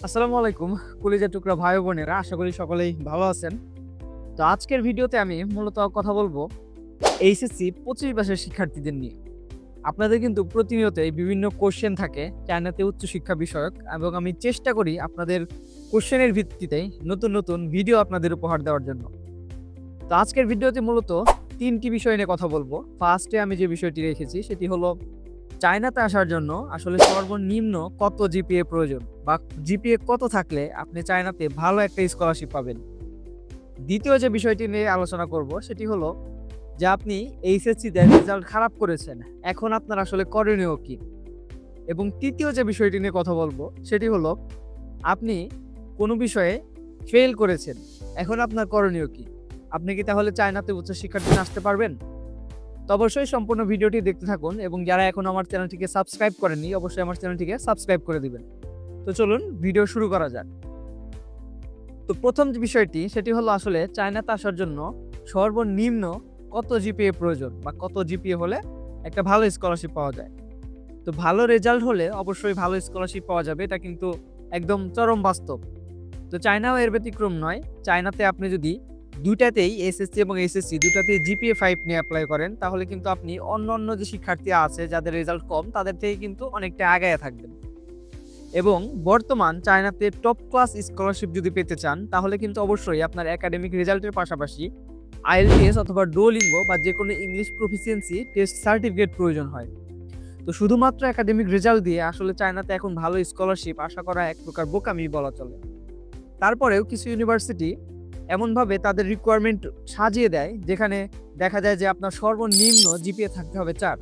আসসালামু আলাইকুম কলিজা টুকরা ভাই বোনেরা, আশা করি সকলেই ভালো আছেন। তো আজকের ভিডিওতে আমি মূলত কথা বলব এইচএসসি পঁচিশ বছরের শিক্ষার্থীদের নিয়ে। আপনাদের কিন্তু প্রতিনিয়তই বিভিন্ন কোশ্চেন থাকে চায়নাতে উচ্চশিক্ষা বিষয়ক, এবং আমি চেষ্টা করি আপনাদের কোশ্চেনের ভিত্তিতে নতুন নতুন ভিডিও আপনাদের উপহার দেওয়ার জন্য। তো আজকের ভিডিওতে মূলত তিনটি বিষয় নিয়ে কথা বলব। ফার্স্টে আমি যে বিষয়টি রেখেছি, সেটি হলো চায়নাতে আসার জন্য আসলে সর্বনিম্ন কত জিপিএ প্রয়োজন বা জিপিএ কত থাকলে আপনি চায়নাতে ভালো একটা স্কলারশিপ পাবেন? দ্বিতীয় যে বিষয়টি নিয়ে আলোচনা করব সেটি হলো যে আপনি এইচএসসিতে রেজাল্ট খারাপ করেছেন, এখন আপনার আসলে করণীয় কি? এবং তৃতীয় যে বিষয়টি নিয়ে কথা বলব সেটি হলো আপনি কোনো বিষয়ে ফেল করেছেন, এখন আপনার করণীয় কি? আপনি কি তাহলে চায়নাতে উচ্চশিক্ষার জন্য আসতে পারবেন? তো অবশ্যই সম্পূর্ণ ভিডিওটি দেখতে থাকুন এবং যারা এখন আমার চ্যানেলটিকে সাবস্ক্রাইব করেননি, অবশ্যই আমার চ্যানেলটিকে সাবস্ক্রাইব করে দিবেন। তো চলুন ভিডিও শুরু করা যাক। তো প্রথম যে বিষয়টি, সেটি হলো আসলে চায়নাতে আসার জন্য সর্বনিম্ন কত জিপিএ প্রয়োজন বা কত জিপিএ হলে একটা ভালো স্কলারশিপ পাওয়া যায়? তো ভালো রেজাল্ট হলে অবশ্যই ভালো স্কলারশিপ পাওয়া যাবে, এটা কিন্তু একদম চরম বাস্তব। তো চায়নাও এর ব্যতিক্রম নয়। চায়নাতে আপনি যদি দুটাতেই এসএসসি এবং এসএসসি দুটাতেই জিপিএ ফাইভ নিয়ে অ্যাপ্লাই করেন, তাহলে কিন্তু আপনি অন্য অন্য যে শিক্ষার্থী আছে যাদের রেজাল্ট কম, তাদের থেকে কিন্তু অনেকটা আগায় থাকবেন। এবং বর্তমান চায়নাতে টপ ক্লাস স্কলারশিপ যদি পেতে চান, তাহলে কিন্তু অবশ্যই আপনার একাডেমিক রেজাল্টের পাশাপাশি আইএলটিএস অথবা ডোলিঙ্গো বা যে কোনো ইংলিশ প্রফিসিয়েন্সি টেস্ট সার্টিফিকেট প্রয়োজন হয়। তো শুধুমাত্র একাডেমিক রেজাল্ট দিয়ে আসলে চায়নাতে এখন ভালো স্কলারশিপ আশা করা এক প্রকার বোকামি বলা চলে। তারপরেও কিছু ইউনিভার্সিটি এমনভাবে তাদের রিকোয়ারমেন্ট সাজিয়ে দেয়, যেখানে দেখা যায় যে আপনার সর্বনিম্ন জিপিএ থাকতে হবে চার।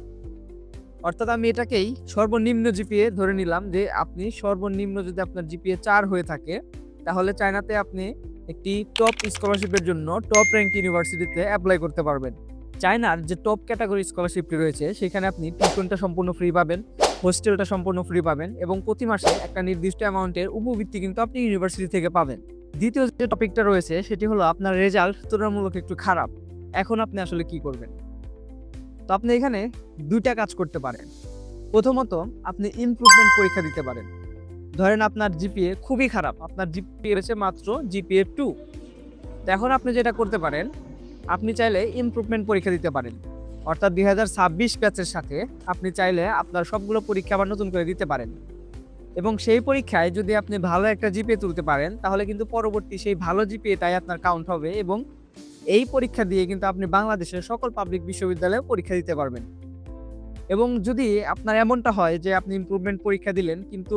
অর্থাৎ আমি এটাকেই সর্বনিম্ন জিপিএ ধরে নিলাম যে আপনি সর্বনিম্ন যদি আপনার জিপিএ চার হয়ে থাকে, তাহলে চায়নাতে আপনি একটি টপ স্কলারশিপের জন্য টপ র্যাঙ্ক ইউনিভার্সিটিতে অ্যাপ্লাই করতে পারবেন। চায়নার যে টপ ক্যাটাগরি স্কলারশিপটি রয়েছে, সেখানে আপনি টিউশনটা সম্পূর্ণ ফ্রি পাবেন হোস্টেলটা সম্পূর্ণ ফ্রি পাবেন এবং প্রতি মাসে একটা নির্দিষ্ট অ্যামাউন্টের উপবৃত্তি কিন্তু আপনি ইউনিভার্সিটি থেকে পাবেন। দ্বিতীয় যে টপিকটা রয়েছে, সেটি হলো আপনার রেজাল্ট তুলনামূলক একটু খারাপ। এখন আপনি আসলে কি করবেন? তো আপনি এখানে দুইটা কাজ করতে পারেন। প্রথমত, আপনি ইমপ্রুভমেন্ট পরীক্ষা দিতে পারেন। ধরেন আপনার জিপিএ খুবই খারাপ, আপনার জিপিএ রয়েছে মাত্র জিপিএ টু তো এখন আপনি যেটা করতে পারেন, আপনি চাইলে ইমপ্রুভমেন্ট পরীক্ষা দিতে পারেন। অর্থাৎ দুই হাজার ছাব্বিশ ব্যাচের সাথে আপনি চাইলে আপনার সবগুলো পরীক্ষা আবার নতুন করে দিতে পারেন। এবং সেই পরীক্ষায় যদি আপনি ভালো একটা জিপিএ তুলতে পারেন, তাহলে কিন্তু পরবর্তী সেই ভালো জিপিএটাই আপনার কাউন্ট হবে এবং এই পরীক্ষা দিয়ে কিন্তু আপনি বাংলাদেশের সকল পাবলিক বিশ্ববিদ্যালয়ে পরীক্ষা দিতে পারবেন। এবং যদি আপনার এমনটা হয় যে আপনি ইমপ্রুভমেন্ট পরীক্ষা দিলেন, কিন্তু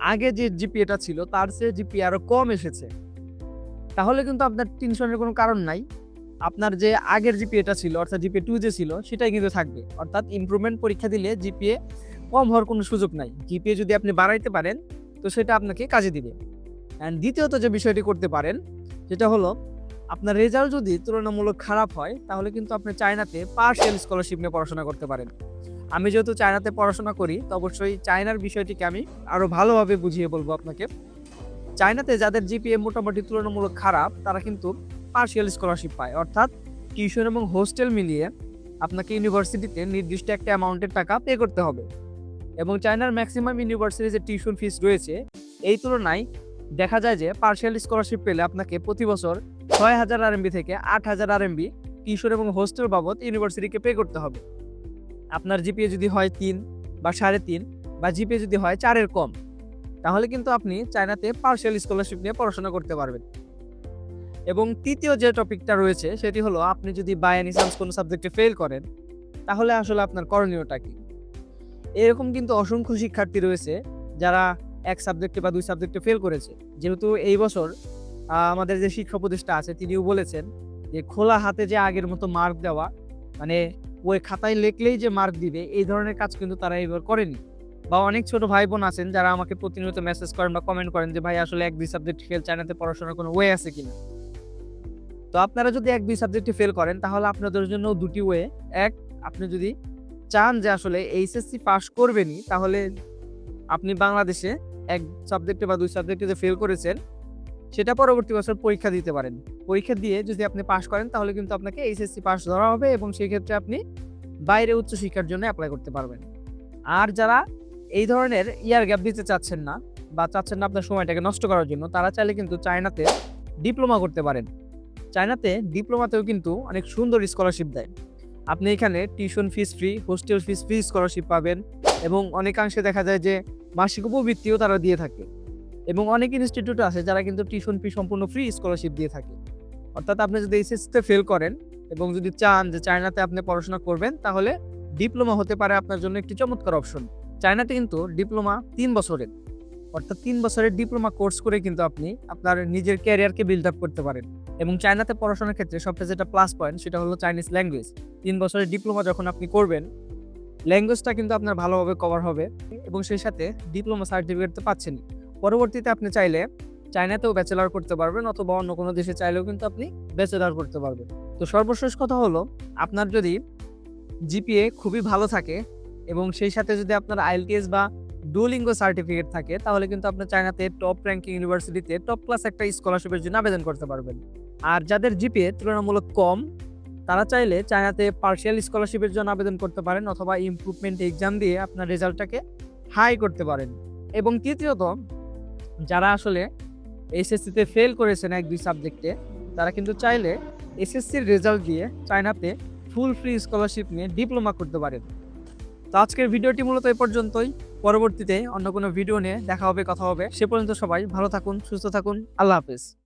আগে যে জিপিএটা ছিল, তার চেয়ে জিপিএ আরও কম এসেছে, তাহলে কিন্তু আপনার টেনশনের কোনো কারণ নাই। আপনার যে আগের জিপিএটা ছিল, অর্থাৎ জিপিএ টু যে ছিল, সেটাই কিন্তু থাকবে। অর্থাৎ ইমপ্রুভমেন্ট পরীক্ষা দিলে জিপিএ কম হওয়ার কোনো সুযোগ নাই। জিপিএ যদি আপনি বাড়াইতে পারেন, তো সেটা আপনাকে কাজে দিবে। অ্যান্ড দ্বিতীয়ত যে বিষয়টি করতে পারেন, সেটা হলো, আপনার রেজাল্ট যদি তুলনামূলক খারাপ হয়, তাহলে কিন্তু আপনি চায়নাতে পার্সিয়াল স্কলারশিপ নিয়ে পড়াশোনা করতে পারেন। আমি যেহেতু চায়নাতে পড়াশোনা করি, তো অবশ্যই চায়নার বিষয়টিকে আমি আরও ভালোভাবে বুঝিয়ে বলব আপনাকে। চায়নাতে যাদের জিপিএ মোটামুটি তুলনামূলক খারাপ, তারা কিন্তু পার্সিয়াল স্কলারশিপ পায়। অর্থাৎ টিউশন এবং হোস্টেল মিলিয়ে আপনাকে ইউনিভার্সিটিতে নির্দিষ্ট একটা অ্যামাউন্টের টাকা পে করতে হবে। এবং চায়নার ম্যাক্সিমাম ইউনিভার্সিটির যে টিউশন ফিস রয়েছে, এই তুলনায় দেখা যায় যে পার্সিয়াল স্কলারশিপ পেলে আপনাকে প্রতি বছর ছয় হাজার আরএমবি থেকে আট হাজার আরএমবি টিউশন এবং হোস্টেল বাবদ ইউনিভার্সিটিকে পে করতে হবে। আপনার জিপিএ যদি হয় তিন বা সাড়ে তিন বা জিপিএ যদি হয় চারের কম, তাহলে কিন্তু আপনি চায়নাতে পার্সিয়াল স্কলারশিপ নিয়ে পড়াশোনা করতে পারবেন। এবং তৃতীয় যে টপিকটা রয়েছে, সেটি হলো আপনি যদি বাই চান্স কোনো সাবজেক্টে ফেল করেন, তাহলে আসলে আপনার করণীয়টা কি? এরকম কিন্তু অসংখ্য শিক্ষার্থী রয়েছে যারা এক সাবজেক্টে বা দুই সাবজেক্টে ফেল করেছে। যেহেতু এই বছর আমাদের যে শিক্ষা উপদেষ্টা আছে, তিনিও বলেছেন যে খোলা হাতে যে আগের মতো মার্ক দেওয়া মানে ওই খাতায় লেখলেই যে মার্ক দিবে, এই ধরনের কাজ কিন্তু তারা এবার করেনি। বা অনেক ছোট ভাই বোন আছেন যারা আমাকে প্রতিনিয়ত মেসেজ করেন বা কমেন্ট করেন যে, ভাই, আসলে এক দুই সাবজেক্ট ফেল চায়নাতে পড়াশোনার কোনো ওয়ে আছে কিনা? তো আপনারা যদি এক দুই সাবজেক্টে ফেল করেন, তাহলে আপনাদের জন্য দুটি ওয়ে এক, আপনি যদি চান যে আসলে এইচএসসি পাস করবেনই, তাহলে আপনি বাংলাদেশে এক সাবজেক্টে বা দুই সাবজেক্টে যে ফেল করেছেন, সেটা পরবর্তী বছর পরীক্ষা দিতে পারেন। পরীক্ষা দিয়ে যদি আপনি পাস করেন, তাহলে কিন্তু আপনাকে এইচএসসি পাস ধরা হবে এবং সেই ক্ষেত্রে আপনি বাইরে উচ্চশিক্ষার জন্য অ্যাপ্লাই করতে পারবেন। আর যারা এই ধরনের ইয়ার গ্যাপ দিতে চাচ্ছেন না বা চাচ্ছেন না আপনার সময়টাকে নষ্ট করার জন্য, তারা চাইলে কিন্তু চায়নাতে ডিপ্লোমা করতে পারেন। চায়নাতে ডিপ্লোমাতেও কিন্তু অনেক সুন্দর স্কলারশিপ দেয়। আপনি এখানে tuition fees free hostel fees free scholarship পাবেন এবং অনেকাংশে দেখা যায় যে মাসিক উপবৃত্তিও তারা দিয়ে থাকে এবং অনেক ইনস্টিটিউট আছে যারা কিন্তু টিউশন ফি সম্পূর্ণ ফ্রি স্কলারশিপ দিয়ে থাকে। অর্থাৎ আপনি যদি এইচএসসিতে ফেল করেন এবং যদি চান যে চায়নাতে আপনি পড়াশোনা করবেন, তাহলে ডিপ্লোমা হতে পারে আপনার জন্য একটি চমৎকার অপশন চায়নাতে কিন্তু ডিপ্লোমা তিন বছরের। অর্থাৎ তিন বছরের ডিপ্লোমা কোর্স করে কিন্তু আপনি আপনার নিজের ক্যারিয়ারকে বিল্ড আপ করতে পারেন। এবং চায়নাতে পড়াশোনার ক্ষেত্রে সবচেয়ে যেটা প্লাস পয়েন্ট সেটা হলো চাইনিজ ল্যাঙ্গুয়েজ তিন বছরের ডিপ্লোমা যখন আপনি করবেন, ল্যাঙ্গুয়েজটা কিন্তু আপনার ভালোভাবে কভার হবে এবং সেই সাথে ডিপ্লোমা সার্টিফিকেট তো পাচ্ছেন পরবর্তীতে আপনি চাইলে চায়নাতেও ব্যাচেলার করতে পারবেন অথবা অন্য কোনো দেশে চাইলেও কিন্তু আপনি ব্যাচেলার করতে পারবেন। তো সর্বশেষ কথা হলো, আপনার যদি জিপিএ খুবই ভালো থাকে এবং সেই সাথে যদি আপনার আইএলটিএস বা ডুলিঙ্গো সার্টিফিকেট থাকে, তাহলে কিন্তু আপনি চায়নাতে টপ র্যাঙ্কিং ইউনিভার্সিটিতে টপ ক্লাস একটা স্কলারশিপের জন্য আবেদন করতে পারবেন। আর যাদের জিপিএ তুলনামূলক কম তারা চাইলে চায়নাতে পার্শিয়াল স্কলারশিপের জন্য আবেদন করতে পারেন অথবা ইমপ্রুভমেন্ট এক্সাম দিয়ে আপনার রেজাল্টটাকে হাই করতে পারেন। এবং তৃতীয়ত, যারা আসলে এসএসসিতে ফেল করেছেন এক, দুই সাবজেক্টে তারা কিন্তু চাইলে এসএসসির রেজাল্ট দিয়ে চায়নাতে ফুল ফ্রি স্কলারশিপ নিয়ে ডিপ্লোমা করতে পারেন। তো আজকের ভিডিওটি মূলত এ পর্যন্তই। পরবর্তীতে অন্য কোনো ভিডিও নিয়ে দেখা হবে, কথা হবে। সে পর্যন্ত সবাই ভালো থাকুন, সুস্থ থাকুন। আল্লাহ হাফেজ।